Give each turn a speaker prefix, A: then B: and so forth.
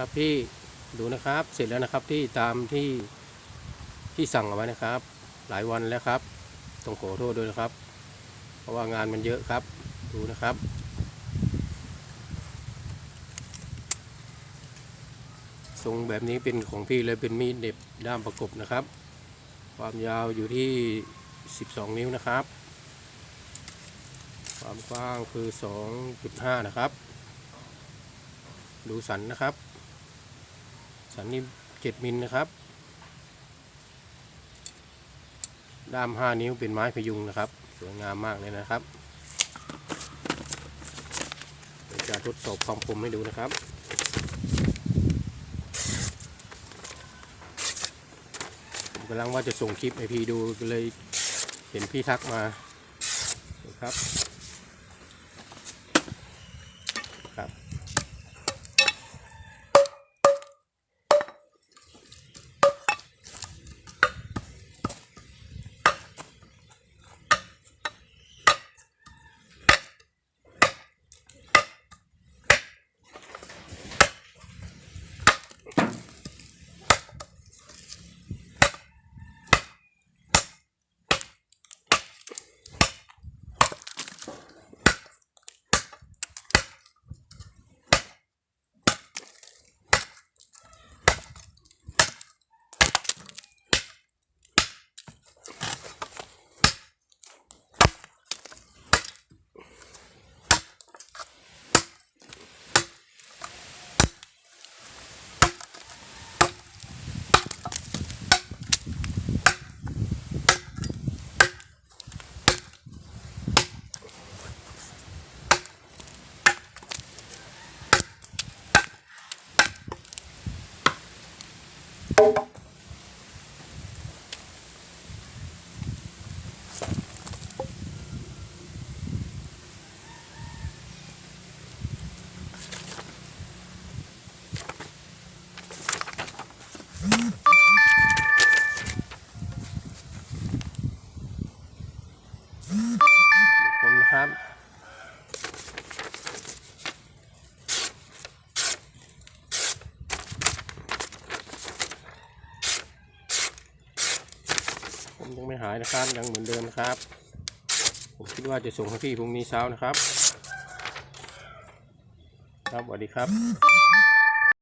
A: ครับพี่ดูนะครับเสร็จแล้วนะครับที่ตามที่ที่สั่งเอาไว้นะครับ หลายวันแล้วครับต้องขอโทษด้วยนะครับ เพราะว่างานมันเยอะครับ ดูนะครับทรงแบบนี้เป็นของพี่เลยเป็นมีดเหน็บด้ามประกบนะครับ ความยาวอยู่ที่ 12 นิ้วนะครับ ความกว้างคือ 2.5 นะครับ ดูสันนะครับ สันนี่7มิลนะครับ ด้าม5นิ้วเป็นไม้พยุงนะครับ สวยงามมากเลยนะครับเดี๋ยวจะทดสอบความคมให้ดูนะครับผมกำลังว่าจะส่งคลิปให้พี่ดูเลยเห็นพี่ทักมาครับครับ ยังไม่หายนะครับ ยังเหมือนเดิมครับ ผมคิดว่าจะส่งให้พี่พรุ่งนี้เช้านะครับ ครับสวัสดีครับ